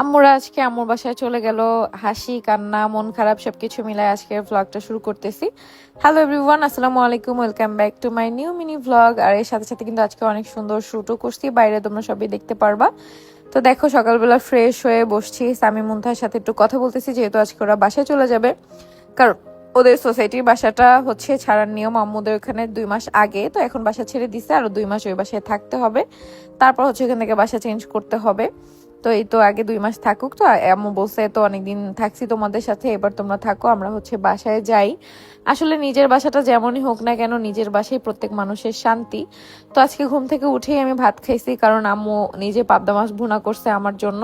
আম্মুরা আজকে আম্মুর বাসায় চলে গেল। হাসি, কান্না, মন খারাপ সবকিছু মিলায় আজকে ভ্লগটা শুরু করতেছি। হ্যালো এভরিওয়ান আসসালামু আলাইকুম welcome back to my new mini vlog আর এর সাথে সাথে কিন্তু আজকে অনেক সুন্দর শুটও করছি, বাইরে তোমরা সবই দেখতে পারবা। তো দেখো, সকালবেলা ফ্রেশ হয়ে বসছি, সামি মুন্থার সাথে একটু কথা বলতেছি, যেহেতু আজকে ওরা বাসায় চলে যাবে। কারণ ওদের সোসাইটির বাসাটা হচ্ছে ছাড়ার নিয়ম, আম্মুদের ওখানে দুই মাস আগে, তো এখন বাসা ছেড়ে দিছে, আরও দুই মাস ওই বাসায় থাকতে হবে। তারপর হচ্ছে ওখান থেকে বাসা চেঞ্জ করতে হবে। তো এই তো আগে দুই মাস থাকুক তো আম্মু বলছে, তো অনেকদিন থাকছি তোমাদের সাথে, এবার তোমরা থাকো, আমরা হচ্ছে বাসায় যাই। আসলে নিজের বাসাটা যেমনই হোক না কেন, নিজের বাসায় প্রত্যেক মানুষের শান্তি। তো আজকে ঘুম থেকে উঠেই আমি ভাত খাইছি, কারণ আম্মু নিজে পাবদা মাছ ভুনা করছে আমার জন্য,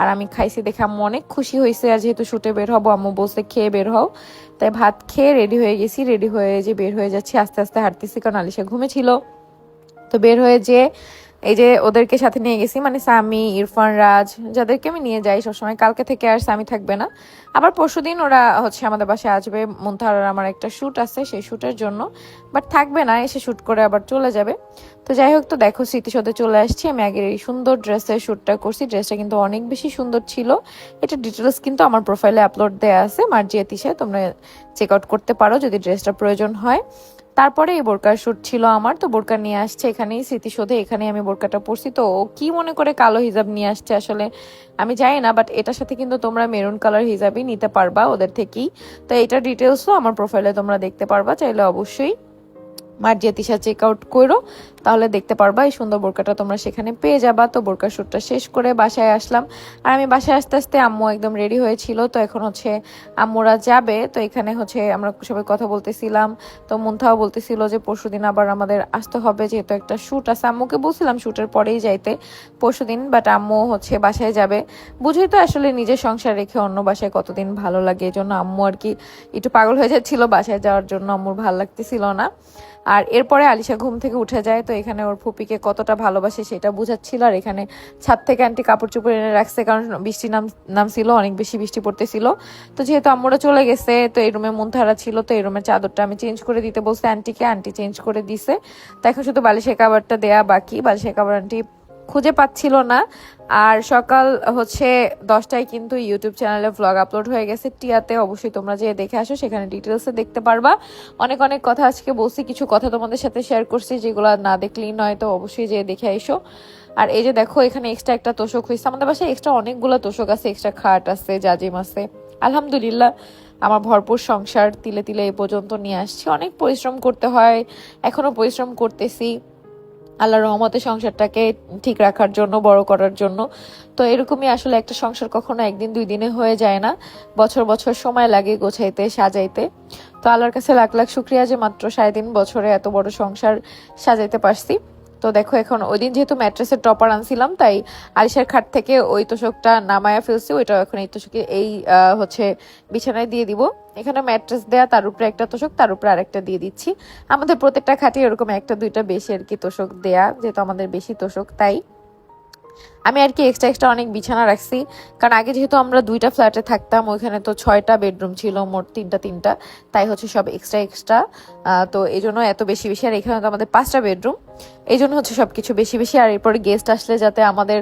আর আমি খাইছি দেখে আম্মু অনেক খুশি হয়েছে আর যেহেতু শুটে বের হব, আম্মু বলছে, খেয়ে বের হও। তাই ভাত খেয়ে রেডি হয়ে গেছি, রেডি হয়ে যে বের হয়ে যাচ্ছি, আস্তে আস্তে হাঁটতেছি, কারণ আলিশা ঘুমেছিল তো বের হয়ে যে এই যে ওদেরকে সাথে নিয়ে গেছি মানে সামি ইরফান, রাজ, যাদেরকে আমি নিয়ে যাই সবসময়। কালকে থেকে আর সামি থাকবে না। আবার পরশুদিন ওরা হচ্ছে আমাদের বাসায় আসবে। মুন্তাহার আমার একটা শ্যুট আছে সেই শ্যুটের জন্য। বাট থাকবে না, এসে শ্যুট করে আবার চলে যাবে। তো যাই হোক, তো দেখো, স্মৃতিসৌধে চলে আসছি। আমি আগের এই সুন্দর ড্রেসের শ্যুটটা করছি। ড্রেসটা কিন্তু অনেক বেশি সুন্দর ছিল। এটা ডিটেলস কিন্তু আমার প্রোফাইলে আপলোড দেওয়া আছে। মার্জিয়া তিশায় তোমরা চেক আউট করতে পারো যদি ড্রেসটা প্রয়োজন হয়। তারপরে এই বোরকার শ্যুট ছিল আমার, তো বোরকার নিয়ে আসছে এখানেই স্মৃতিশোধে এখানেই আমি বোরকাটা পরছি। তো কি মনে করে কালো হিজাব নিয়ে আসছে আসলে আমি জানি না বাট এটার সাথে কিন্তু তোমরা মেরুন কালার হিজাবই নিতে পারবা ওদের থেকেই। তো এটার ডিটেলসও আমার প্রোফাইলে তোমরা দেখতে পারবা, চাইলে অবশ্যই মার্জিয়া তিশা চেক আউট করো তাহলে দেখতে পারবা এই সুন্দর বোরকাটা তোমরা সেখানে পেয়ে যাবা। তো বোরকার শ্যুটটা শেষ করে বাসায় আসলাম। আর আমি বাসায় আসতে আসতে আম্মু একদম রেডি হয়েছিল, তো এখন হচ্ছে আম্মুরা যাবে। তো এখানে হচ্ছে আমরা সবাই কথা বলতেছিলাম। তো মুন্থাও বলতেছিল যে পরশুদিন আবার আমাদের আসতে হবে, যেহেতু একটা শ্যুট আছে। আম্মুকে বলছিলাম শ্যুটের পরেই যাইতে পরশুদিন বাট আম্মু হচ্ছে বাসায় যাবে। বুঝেই তো আসলে নিজের সংসার রেখে অন্য বাসায় কতদিন ভালো লাগে। এই জন্য আম্মু আর কি একটু পাগল হয়ে যাচ্ছিল বাসায় যাওয়ার জন্য। আম্মুর ভালো লাগতেছিল না। আর এরপরে আলিশা ঘুম থেকে উঠে যায়, তো এখানে ওর ফুপিকে কতটা ভালোবাসে সেটা বুঝাচ্ছিল, আর এখানে ছাদ থেকে আন্টি কাপড় চোপড় এনে রাখছে, কারণ বৃষ্টি নাম, নামছিল, অনেক বেশি বৃষ্টি পড়তেছিল। তো যেহেতু আমরা চলে গেছে, তো এই রুমে মুন্থারা ছিল, তো এই রুমের চাদরটা আমি চেঞ্জ করে দিতে বলছে আন্টিকে, আন্টি চেঞ্জ করে দিছে। তো এখন শুধু বালিশের কাবারটা দেয়া বাকি, বালিশের কাবার আন্টি খুঁজে পাচ্ছিল না। আর সকাল হচ্ছে দশটায় কিন্তু ইউটিউব চ্যানেলে ভ্লগ আপলোড হয়ে গেছে। টিয়াতে অবশ্যই তোমরা যে দেখে আসো, সেখানে ডিটেলসে দেখতে পারবা। অনেক অনেক কথা আজকে বলছি, কিছু কথা তোমাদের সাথে শেয়ার করছি, যেগুলো না দেখলেই নয়, তো অবশ্যই যে দেখে এসো আর এই যে দেখো, এখানে এক্সট্রা একটা তোষক হয়েছে আমাদের বাসায় এক্সট্রা অনেকগুলো তোষক আছে এক্সট্রা খাট আছে, জাজিম আছে। আলহামদুলিল্লাহ, আমার ভরপুর সংসার তিলে তিলে এ পর্যন্ত নিয়ে আসছি। অনেক পরিশ্রম করতে হয়, এখনও পরিশ্রম করতেছি। আল্লাহ রহমতে সংসারটাকে ঠিক রাখার জন্য, বড় করার জন্য। তো এরকমই আসলে একটা সংসার কখনো একদিন দুই দিনে হয়ে যায় না। বছর বছর সময় লাগে গোছাইতে, সাজাইতে। তো আল্লাহর কাছে লাখ লাখ শুক্রিয়া যে মাত্র সাড়ে তিন বছরে এত বড় সংসার সাজাইতে পারছি। তো দেখো এখন ওই দিন যেহেতু ম্যাট্রেসের টপার আনছিলাম, তাই আলিশার খাট থেকে ওই তোষকটা নামায়া ফেলছি ওইটা এখন এই তোষকে এই হচ্ছে বিছানায় দিয়ে দিব। এখানে ম্যাট্রেস দেয়া, তার উপরে একটা তোষক, তার উপরে আরেকটা দিয়ে দিচ্ছি। আমাদের প্রত্যেকটা খাটে এরকম একটা, দুইটা বেশি আর কি তোষক দেয়া, যেহেতু আমাদের বেশি তোষক, তাই। আমি আর কি এক্সট্রা এক্সট্রা অনেক বিছানা রাখছি। কারণ আগে যেহেতু আমরা দুইটা ফ্ল্যাটে থাকতাম, ওইখানে তো ছয়টা বেডরুম ছিল, মোট তিনটা তিনটা। তাই হচ্ছে সব এক্সট্রা এক্সট্রা তো এই জন্য এত বেশি বেশি। আর এখানে তো আমাদের পাঁচটা বেডরুম এই জন্য হচ্ছে সবকিছু বেশি বেশি। আর এরপরে গেস্ট আসলে যাতে আমাদের,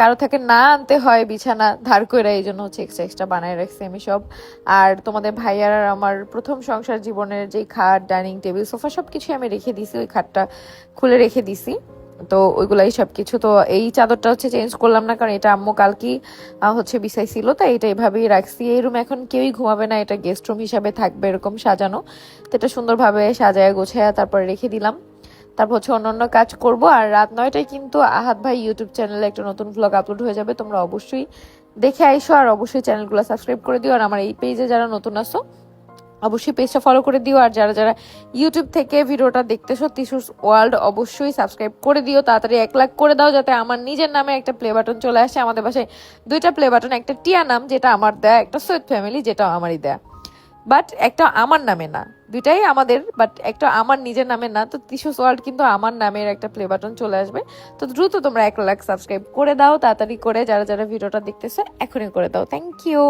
কারও থেকে না আনতে হয় বিছানা ধার করে, এই জন্য হচ্ছে এক্সট্রা এক্সট্রা বানায় রাখছি আমি সব। আর তোমাদের ভাইয়ার আর আমার প্রথম সংসার জীবনের যে খাট ডাইনিং টেবিল সোফা সব কিছুই আমি রেখে দিছি ওই খাটটা খুলে রেখে দিছি তো ওইগুলাই সব কিছু তো এই চাদরটা হচ্ছে চেঞ্জ করলাম না, কারণ এটা আম্মু কালকেই হচ্ছে বিছাইছিল তাই এটা এভাবেই রাখছি। এই রুম এখন কেউই ঘুমাবে না, এটা গেস্ট রুম হিসাবে থাকবে এরকম সাজানো। তো এটা সুন্দরভাবে সাজায় গোছায় তারপরে রেখে দিলাম। তারপর হচ্ছে অন্যান্য কাজ করব। আর রাত নয়টায় কিন্তু আহাত ভাই ইউটিউব চ্যানেলে একটা নতুন ব্লগ আপলোড হয়ে যাবে, তোমরা অবশ্যই দেখে আইসো। আর অবশ্যই চ্যানেলগুলো সাবস্ক্রাইব করে দিও। আর আমার এই পেজে যারা নতুন আসো অবশ্যই পেজটা ফলো করে দিও। আর যারা যারা ইউটিউব থেকে ভিডিওটা দেখতে দেখতেছো তিসুস ওয়ার্ল্ড অবশ্যই সাবস্ক্রাইব করে দিও। তাড়াতাড়ি এক লাখ করে দাও যাতে আমার নিজের নামে একটা প্লে বাটন চলে আসে। আমাদের বাসায় দুইটা প্লে বাটন একটা টিয়া নাম যেটা আমার দেয়া, একটা সৈয়দ ফ্যামিলি যেটা আমারই দেয়া। বাট একটা আমার নামে না। দুইটাই আমাদের বাট একটা আমার নিজের নামে না। তো তিসুস ওয়ার্ল্ড কিন্তু আমার নামের একটা প্লে বাটন চলে আসবে। তো দ্রুত তোমরা এক লাখ সাবস্ক্রাইব করে দাও। তাড়াতাড়ি করে যারা যারা ভিডিওটা দেখতেছো, এখনই করে দাও। Thank you